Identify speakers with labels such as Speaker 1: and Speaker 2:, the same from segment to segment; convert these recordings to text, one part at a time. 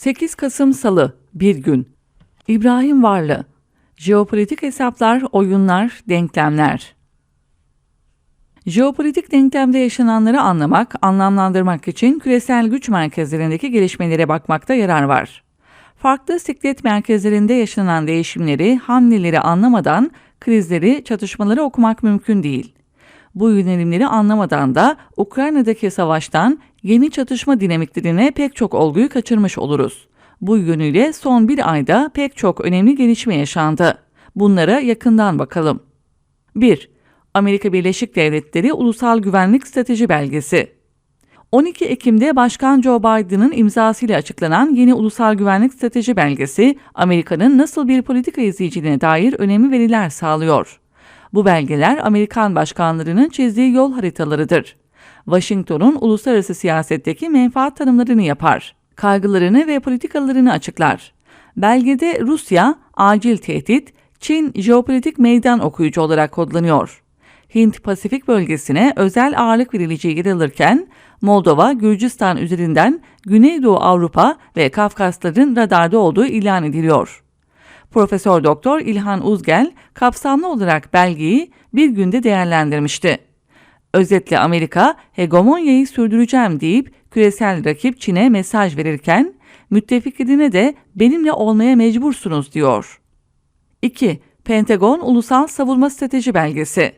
Speaker 1: 8 Kasım Salı, bir gün. İbrahim Varlı. Jeopolitik hesaplar, oyunlar, denklemler. Jeopolitik denklemde yaşananları anlamak, anlamlandırmak için küresel güç merkezlerindeki gelişmelere bakmakta yarar var. Farklı siklet merkezlerinde yaşanan değişimleri, hamleleri anlamadan krizleri, çatışmaları okumak mümkün değil. Bu yönelimleri anlamadan da Ukrayna'daki savaştan yeni çatışma dinamiklerine pek çok olguyu kaçırmış oluruz. Bu yönüyle son bir ayda pek çok önemli gelişme yaşandı. Bunlara yakından bakalım. 1. Amerika Birleşik Devletleri Ulusal Güvenlik Strateji Belgesi 12 Ekim'de Başkan Joe Biden'ın imzasıyla açıklanan yeni Ulusal Güvenlik Strateji Belgesi, Amerika'nın nasıl bir politika izleyiciliğine dair önemli veriler sağlıyor. Bu belgeler Amerikan başkanlarının çizdiği yol haritalarıdır. Washington'un uluslararası siyasetteki menfaat tanımlarını yapar, kaygılarını ve politikalarını açıklar. Belgede Rusya, acil tehdit, Çin jeopolitik meydan okuyucu olarak kodlanıyor. Hint-Pasifik bölgesine özel ağırlık verileceği yer alırken, Moldova, Gürcistan üzerinden Güneydoğu Avrupa ve Kafkasların radarda olduğu ilan ediliyor. Profesör Doktor İlhan Uzgel kapsamlı olarak belgeyi bir günde değerlendirmişti. Özetle Amerika hegemonyayı sürdüreceğim deyip küresel rakip Çin'e mesaj verirken müttefiklerine de benimle olmaya mecbursunuz diyor. 2. Pentagon Ulusal Savunma Strateji Belgesi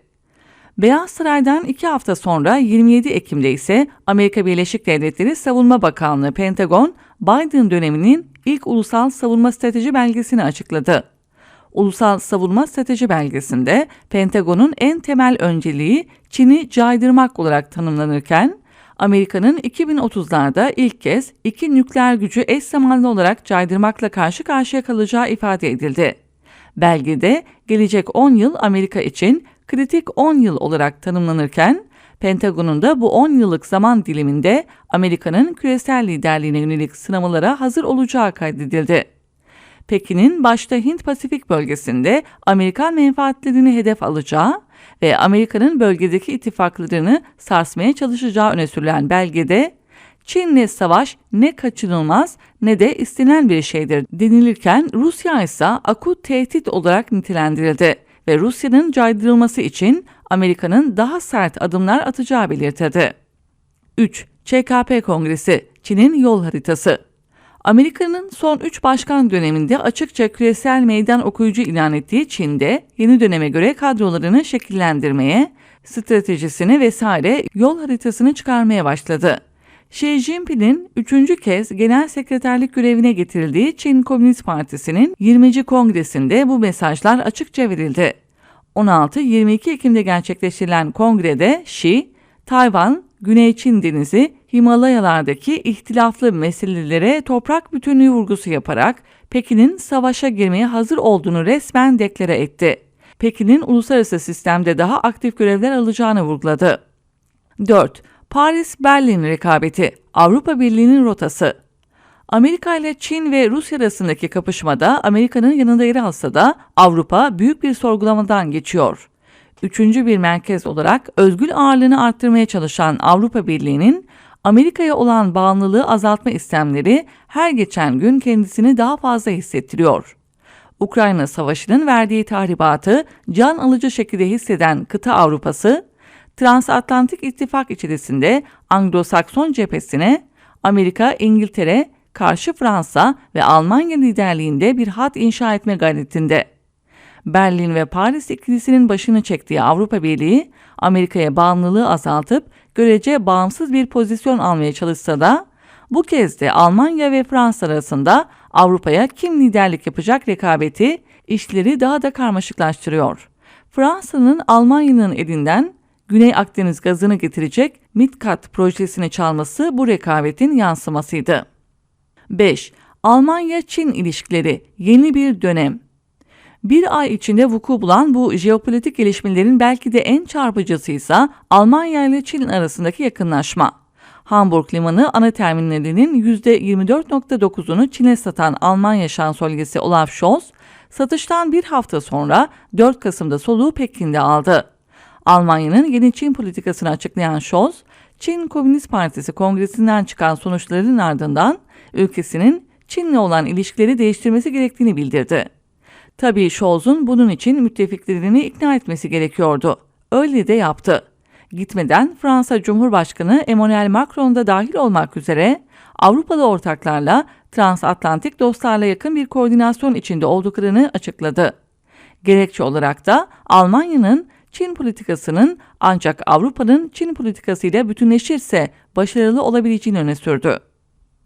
Speaker 1: Beyaz Saray'dan iki hafta sonra 27 Ekim'de ise Amerika Birleşik Devletleri Savunma Bakanlığı Pentagon, Biden döneminin ilk ulusal savunma strateji belgesini açıkladı. Ulusal Savunma Strateji Belgesi'nde Pentagon'un en temel önceliği Çin'i caydırmak olarak tanımlanırken, Amerika'nın 2030'larda ilk kez iki nükleer gücü eş zamanlı olarak caydırmakla karşı karşıya kalacağı ifade edildi. Belgede gelecek 10 yıl Amerika için kritik 10 yıl olarak tanımlanırken, Pentagon'un da bu 10 yıllık zaman diliminde Amerika'nın küresel liderliğine yönelik sınamalara hazır olacağı kaydedildi. Pekin'in başta Hint-Pasifik bölgesinde Amerikan menfaatlerini hedef alacağı ve Amerika'nın bölgedeki ittifaklarını sarsmaya çalışacağı öne sürülen belgede Çin'le savaş ne kaçınılmaz ne de istenen bir şeydir denilirken Rusya ise akut tehdit olarak nitelendirildi ve Rusya'nın caydırılması için Amerika'nın daha sert adımlar atacağı belirtildi. 3. ÇKP Kongresi Çin'in yol haritası Amerika'nın son 3 başkan döneminde açıkça küresel meydan okuyucu ilan ettiği Çin'de yeni döneme göre kadrolarını şekillendirmeye, stratejisini vesaire yol haritasını çıkarmaya başladı. Xi Jinping'in üçüncü kez genel sekreterlik görevine getirildiği Çin Komünist Partisi'nin 20. kongresinde bu mesajlar açıkça verildi. 16-22 Ekim'de gerçekleştirilen kongrede Xi, Tayvan, Güney Çin Denizi, Himalayalardaki ihtilaflı meselelere toprak bütünlüğü vurgusu yaparak Pekin'in savaşa girmeye hazır olduğunu resmen deklare etti. Pekin'in uluslararası sistemde daha aktif görevler alacağını vurguladı. 4. Paris-Berlin rekabeti, Avrupa Birliği'nin rotası. Amerika ile Çin ve Rusya arasındaki kapışmada Amerika'nın yanında yer alsa da Avrupa büyük bir sorgulamadan geçiyor. Üçüncü bir merkez olarak özgül ağırlığını arttırmaya çalışan Avrupa Birliği'nin Amerika'ya olan bağımlılığı azaltma istemleri her geçen gün kendisini daha fazla hissettiriyor. Ukrayna Savaşı'nın verdiği tahribatı can alıcı şekilde hisseden kıta Avrupası, Transatlantik İttifak içerisinde Anglo-Sakson cephesine Amerika, İngiltere, karşı Fransa ve Almanya liderliğinde bir hat inşa etme gayretinde. Berlin ve Paris ikilisinin başını çektiği Avrupa Birliği, Amerika'ya bağımlılığı azaltıp görece bağımsız bir pozisyon almaya çalışsa da, bu kez de Almanya ve Fransa arasında Avrupa'ya kim liderlik yapacak rekabeti işleri daha da karmaşıklaştırıyor. Fransa'nın Almanya'nın elinden Güney Akdeniz gazını getirecek MidCat projesini çalması bu rekabetin yansımasıydı. 5. Almanya-Çin ilişkileri yeni bir dönem. Bir ay içinde vuku bulan bu jeopolitik gelişmelerin belki de en çarpıcısı ise Almanya ile Çin arasındaki yakınlaşma. Hamburg Limanı ana terminalinin %24.9'unu Çin'e satan Almanya şansölyesi Olaf Scholz, satıştan bir hafta sonra 4 Kasım'da soluğu Pekin'de aldı. Almanya'nın yeni Çin politikasını açıklayan Scholz, Çin Komünist Partisi kongresinden çıkan sonuçların ardından ülkesinin Çin'le olan ilişkileri değiştirmesi gerektiğini bildirdi. Tabii Scholz'un bunun için müttefiklerini ikna etmesi gerekiyordu. Öyle de yaptı. Gitmeden Fransa Cumhurbaşkanı Emmanuel Macron da dahil olmak üzere Avrupalı ortaklarla transatlantik dostlarla yakın bir koordinasyon içinde olduklarını açıkladı. Gerekçe olarak da Almanya'nın Çin politikasının ancak Avrupa'nın Çin politikasıyla bütünleşirse başarılı olabileceğini öne sürdü.